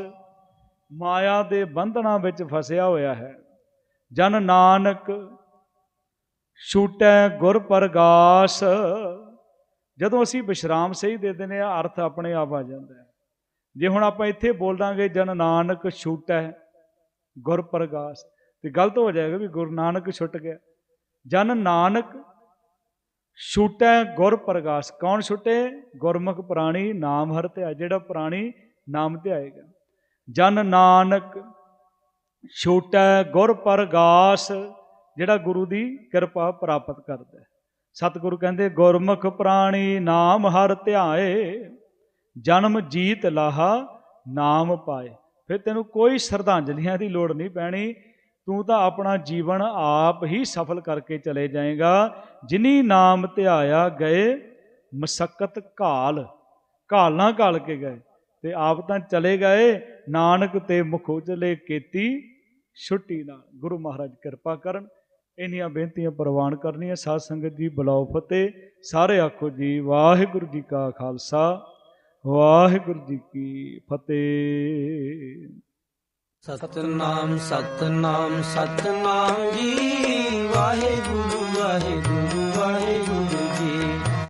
ਮਾਇਆ ਦੇ ਬੰਧਨਾਂ ਵਿੱਚ ਫਸਿਆ ਹੋਇਆ ਹੈ। ਜਨ ਨਾਨਕ ਛੂਟੈ ਗੁਰ ਪ੍ਰਗਾਸ। ਜਦੋਂ ਅਸੀਂ ਵਿਸ਼ਰਾਮ ਸਹੀ ਦੇ ਦਿੰਦੇ ਆ ਅਰਥ ਆਪਣੇ ਆਪ ਆ ਜਾਂਦਾ ਹੈ। ਜੇ ਹੁਣ ਆਪਾਂ ਇੱਥੇ ਬੋਲ ਦਾਂਗੇ ਜਨ ਨਾਨਕ ਛੂਟੈ ਗੁਰ ਪ੍ਰਗਾਸ ਤੇ ਗਲਤ ਹੋ ਜਾਏਗਾ ਵੀ ਗੁਰੂ ਨਾਨਕ ਛੁੱਟ ਗਿਆ। ਜਨ ਨਾਨਕ ਛੂਟੈ ਗੁਰ ਪ੍ਰਗਾਸ ਕੌਣ ਛੁੱਟੇ? ਗੁਰਮੁਖ ਪ੍ਰਾਣੀ ਨਾਮ ਹਰ ਧਿਆ। ਜਿਹੜਾ ਪ੍ਰਾਣੀ ਨਾਮ ਧਿਆਏਗਾ। ਜਨ ਨਾਨਕ ਛੂਟੈ ਗੁਰ ਪ੍ਰਗਾਸ ਜਿਹੜਾ ਗੁਰੂ ਦੀ ਕਿਰਪਾ ਪ੍ਰਾਪਤ ਕਰਦਾ ਸਤਿਗੁਰੂ ਕਹਿੰਦੇ, ਗੁਰਮੁਖ ਪ੍ਰਾਣੀ ਨਾਮ ਹਰ ਧਿਆਏ, ਜਨਮ ਜੀਤ ਲਾਹਾ ਨਾਮ ਪਾਏ। ਫਿਰ ਤੈਨੂੰ ਕੋਈ ਸ਼ਰਧਾਂਜਲੀਆਂ ਦੀ ਲੋੜ ਨਹੀਂ ਪੈਣੀ। ਤੂੰ ਤਾਂ ਆਪਣਾ ਜੀਵਨ ਆਪ ਹੀ ਸਫਲ ਕਰਕੇ ਚਲੇ ਜਾਏਗਾ। ਜਿਨੀ ਨਾਮ ਧਿਆਇਆ ਗਏ, ਮਸਕਤ ਘਾਲ ਘਾਲ ਨਾ ਘਾਲ ਕੇ ਗਏ। ਤੇ ਆਪ ਤਾਂ ਚਲੇ ਗਏ, ਨਾਨਕ ਤੇ ਮੁਖ ਉਜਲੇ ਕੀਤੀ, ਛੁੱਟੀ ਨਾਲ। ਗੁਰੂ ਮਹਾਰਾਜ ਕਿਰਪਾ ਕਰਨ। ਇੰਨੀਆਂ ਬੇਨਤੀਆਂ ਪ੍ਰਵਾਨ ਕਰਨੀਆਂ। ਸਾਧ ਸੰਗਤ ਜੀ, ਬੁਲਾਓ ਫਤਿਹ। ਸਾਰੇ ਆਖੋ ਜੀ, ਵਾਹਿਗੁਰੂ ਜੀ ਕਾ ਖਾਲਸਾ, ਵਾਹਿਗੁਰੂ ਜੀ ਕੀ ਫਤਿਹ। ਸਤਨਾਮ ਸਤਨਾਮ ਸਤਨਾਮ ਜੀ, ਵਾਹਿਗੁਰੂ ਵਾਹਿਗੁਰੂ।